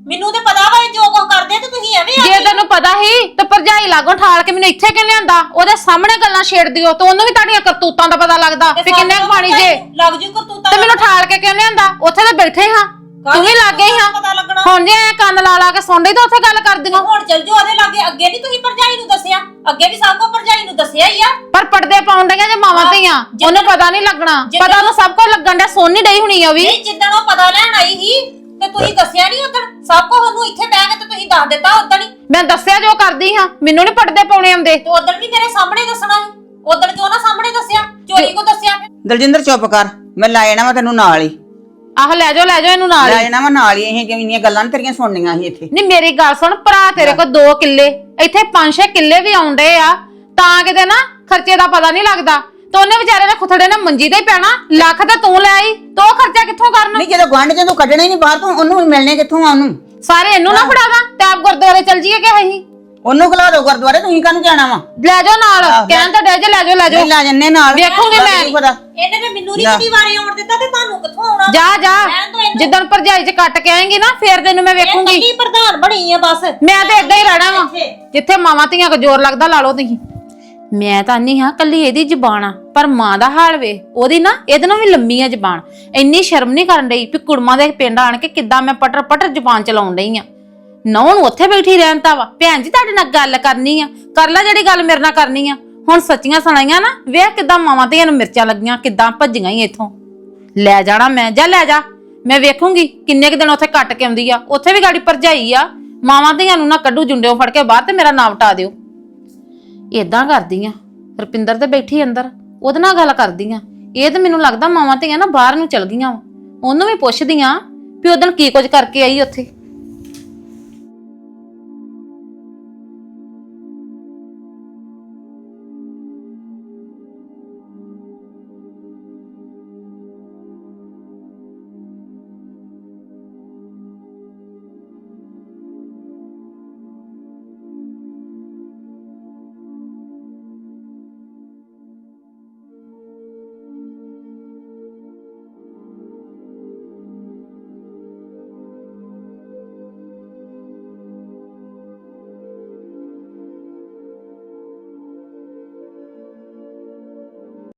ਮੈਨੂੰ ਤੇ ਪਤਾ ਵਾ ਇਹ ਜੋ ਕੁਝ ਕਰਦੇ ਤੇ ਤੁਸੀਂ ਐਵੇਂ ਆ ਜੇ। ਤੈਨੂੰ ਪਤਾ ਹੀ ਤੇ ਭਰਜਾਈ ਲਾਗੋਂ ਠਾਲ ਕੇ ਮੈਨੂੰ ਇੱਥੇ ਕਿਉਂ ਲਿਆਂਦਾ? ਉਹਦੇ ਸਾਹਮਣੇ ਗੱਲਾਂ ਛੇੜਦੀ ਹੋ ਤੇ ਉਹਨੂੰ ਵੀ ਤੁਹਾਡੀਆਂ ਕਰਤੂਤਾਂ ਦਾ ਪਤਾ ਲੱਗਦਾ ਤੇ ਵੀ ਕਿੰਨੇ ਕੁ ਪਾਣੀ ਜੇ। ਲੱਗ ਜੂ ਕਰਤੂਤਾਂ ਤੇ ਮੈਨੂੰ ਠਾਲ ਕੇ ਕਿਉਂ ਲਿਆਂਦਾ? ਉੱਥੇ ਤਾਂ ਬੈਠੇ ਹਾਂ। ਤੂੰ ਵੀ ਲੱਗ ਗਈ ਹਾਂ। ਲੱਗਣਾ? ਹੁਣ ਜੇ ਐਂ ਕੰਨ ਲਾ ਲਾ ਕੇ ਸੁਣਦੀ ਤਾਂ ਉੱਥੇ ਗੱਲ ਕਰਦੀਆਂ ਹੁਣ ਚੱਲ ਜੋ ਉਹਦੇ ਲਾਗੇ ਅੱਗੇ ਨਹੀਂ ਤੁਸੀਂ ਭਰਜਾਈ ਨੂੰ ਦੱਸਿਆ? ਅੱਗੇ ਵੀ ਸਭ ਕੋ ਭਰਜਾਈ ਨੂੰ ਦੱਸਿਆ ਹੀ ਆ। ਪਰ ਪਰਦੇ ਪਾਉਣ ਡਈਆਂ ਜੇ ਮਾਵਾਂ ਧੀਆਂ ਜਿੱਦਣ- ਉਹਨੂੰ ਪਤਾ ਨਹੀਂ ਲੱਗਣਾ। ਜਿੱਦਣ- ਪਤਾ ਉਹਨੂੰ ਸਭ ਕੁਝ ਲੱਗਣ ਸੁਣ ਨਹੀਂ ਡਈ ਹੁਣੀ ਆ ਵੀ। ਨਹੀਂ ਜਿੱਦਣ ਉਹ ਪਤਾ ਲੈਣ ਆਈ ਸੀ ਤੇ ਤੁਸੀਂ ਦੱਸਿਆ ਨਹੀਂ ਉਦੋਂ ਸਭ ਕੋ ਉਹਨੂੰ ਇੱਥੇ ਬਹਿ ਕੇ ਤੇ ਤੁਸੀਂ ਦੱਸ ਦਿੱਤਾ ਉਦੋਂ ਹੀ। ਮੈਂ ਦੱਸਿਆ ਜੋ ਕਰਦੀ ਹਾਂ ਮੈਨੂੰ ਨਹੀਂ ਪਰਦੇ ਪਾਉਣੇ ਆਉਂਦੇ। ਤੇ ਉਦੋਂ ਵੀ ਮੇਰੇ ਸਾਹਮਣੇ ਦੱਸਣਾ ਸੀ। ਉਦੋਂ ਕਿਉਂ ਨਾ ਸਾਹਮਣੇ ਦੱਸਿਆ? ਚੋਰੀ ਕੋ ਦੱਸਿਆ? ਦਲਜਿੰਦਰ ਚੁੱਪ ਕਰ। ਮੈਂ ਲੈ ਜਾਣਾ ਵਾ ਤੈਨੂੰ ਨਾਲ ਹੀ। ਆਹ ਲੈ ਜਾਓ ਲੈ ਜਾਓ ਇਹਨੂੰ ਨਾਲ ਲੈ ਹੀ ਜਾਣਾ ਵਾ ਨਾਲ ਹੀ। ਇਹ ਜਿੰਨੀਆਂ ਗੱਲਾਂ ਨੀ ਤੇਰੀਆਂ ਸੁਣਨੀਆਂ ਸੀ ਇੱਥੇ? ਨਹੀਂ ਮੇਰੀ ਗੱਲ ਸੁਣ ਭਰਾ ਤੇਰੇ ਕੋਲ 2 ਕਿੱਲੇ। ਇੱਥੇ 5-6 ਕਿੱਲੇ ਵੀ ਆਉਂਦੇ ਆ। ਤਾਂ ਕਿਤੇ ਨਾ ਖਰਚੇ ਦਾ ਪਤਾ ਨਹੀਂ ਲੱਗਦਾ। ਤੇ ਉਹਨੇ ਵਿਚਾਰੇ ਨੇ ਖੁਥੜੇ ਨੇ ਮੰਜੀ ਤੇ ਹੀ ਪੈਣਾ ਲੱਖ ਤਾਂ ਤੂੰ ਲੈ ਆਈ ਤੇ ਉਹ ਖਰਚਾ ਕਿੱਥੋਂ ਕਰਨਾ? ਨਹੀਂ ਜਦੋਂ ਗਵਾਂਢ ਜਦੋਂ ਕੱਢਣੇ ਨਹੀਂ ਬਾਹਰ ਤੋਂ ਉਹਨੂੰ ਮਿਲਣੇ ਕਿੱਥੋਂ ਆ ਉਹਨੂੰ? ਸਾਰੇ ਇਹਨੂੰ ਨਾ ਫੜਾਵਾਂ ਤੇ ਆਪ ਗੁਰਦੁਆਰੇ ਚਲ ਜੀਏ ਕਿ ਅਸੀਂ ਉਹਨੂੰ ਖਲਾ ਦਿਓ ਗੁਰਦੁਆਰੇ ਤੁਸੀਂ ਕਾਹਨੂੰ ਜਾਣਾ ਵਾ? ਲੈ ਜਾਓ ਨਾਲ ਕਹਿਣ ਤਾਂ ਡੇ ਜੇ ਲੈ ਜਾਓ ਲੈ ਨਹੀਂ ਜਾਓ ਲੈ ਜੰਨੇ ਨਾਲ। ਵੇਖੂੰਗੀ ਤੁਹਾਨੂੰ ਮੈਂ। ਪਤਾ। ਇਹਨੇ ਤੇ ਮੈਨੂੰ ਜਾ। ਕਿੰਨੀ ਵਾਰੀ ਆਉਣ ਦਿੱਤਾ ਤੇ ਤੁਹਾਨੂੰ ਕਿੱਥੋਂ ਆਉਣਾ? ਜਾ ਜਾ। ਰਹਿਣ ਦਿਓ ਇਹਨੂੰ। ਜਿੱਦਣ ਭਰਜਾਈ ਚ ਕੱਟ ਕੇ ਆਏਂਗੀ ਨਾ ਫੇਰ ਤੈਨੂੰ ਮੈਂ ਇਹ ਵੇਖੂੰਗੀ। ਕੱਲੀ ਪ੍ਰਧਾਨ ਬਣੀ ਆ ਬਸ। ਮੈਂ ਤੇ ਏਦਾਂ ਹੀ ਰਹਿਣਾ ਵਾ। ਇੱਥੇ। ਜਿੱਥੇ ਮਾਵਾਂ ਧੀਆਂ ਕੋ ਜ਼ੋਰ ਲੱਗਦਾ ਲਾ ਲਓ ਤੁਸੀਂ। ਮੈਂ ਤਾਂ ਨਹੀਂ ਹਾਂ ਕੱਲੀ ਇਹਦੀ ਜ਼ਬਾਨ ਆ, ਪਰ ਮਾਂ ਦਾ ਹਾਲ ਵੇ, ਉਹਦੀ ਨਾ ਇਹਦੇ ਨਾਲ ਵੀ ਲੰਮੀ ਆ ਜ਼ਬਾਨ। ਇੰਨੀ ਸ਼ਰਮ ਨਹੀਂ ਕਰਨ ਡਈ ਵੀ ਕੁੜਮਾਂ ਦੇ ਪਿੰਡ ਆਣ ਕੇ ਕਿੱਦਾਂ ਮੈਂ ਪਟਰ ਪਟਰ ਜ਼ਬਾਨ ਚਲਾਉਣ ਡਈ ਆ। ਨੌਂ ਨੂੰ ਉੱਥੇ ਬੈਠੀ ਰਹਿਣ ਤਾ ਵਾ, ਭੈਣ ਜੀ ਤੁਹਾਡੇ ਨਾਲ ਗੱਲ ਕਰਨੀ ਆ, ਕਰ ਲੈ ਜਿਹੜੀ ਗੱਲ ਮੇਰੇ ਨਾਲ ਕਰਨੀ ਆ। ਹੁਣ ਸੱਚੀਆਂ ਸੁਣਾਈਆਂ ਨਾ, ਵੇਖ ਕਿੱਦਾਂ ਮਾਵਾਂ ਧੀਆਂ ਨੂੰ ਮਿਰਚਾਂ ਲੱਗੀਆਂ, ਕਿੱਦਾਂ ਭੱਜੀਆਂ ਹੀ ਇੱਥੋਂ। ਲੈ ਜਾਣਾ ਮੈਂ, ਜਾ, ਲੈ ਜਾ। ਮੈਂ ਵੇਖੂੰਗੀ ਕਿੰਨੇ ਕੁ ਦਿਨ ਉੱਥੇ ਕੱਟ ਕੇ ਆਉਂਦੀ ਆ, ਉੱਥੇ ਵੀ ਗਾੜੀ ਭਰਜਾਈ ਆ। ਮਾਵਾਂ ਧੀਆਂ ਨੂੰ ਨਾ ਕੱਢੂ ਜੁੰਡਿਓ ਫੜ ਕੇ ਬਾਹਰ ਤੇ ਮੇਰਾ ਨਾਮ ਟਾ ਦਿਓ। ਇਦਾਂ ਕਰਦੀ ਆ। ਰੁਪਿੰਦਰ ਤੇ ਬੈਠੀ ਅੰਦਰ, ਉਹਦੇ ਨਾਲ ਗੱਲ ਕਰਦੀ ਆ। ਇਹ ਤਾਂ ਮੈਨੂੰ ਲੱਗਦਾ ਮਾਵਾਂ ਧੀਆਂ ਨਾ ਬਾਹਰ ਨੂੰ ਚਲ ਗਈਆਂ ਵਾ। ਉਹਨੂੰ ਵੀ ਪੁੱਛਦੀ ਆ ਵੀ ਉਦੋਂ ਕੀ ਕੁਝ ਕਰਕੇ ਆਈ ਉੱਥੇ।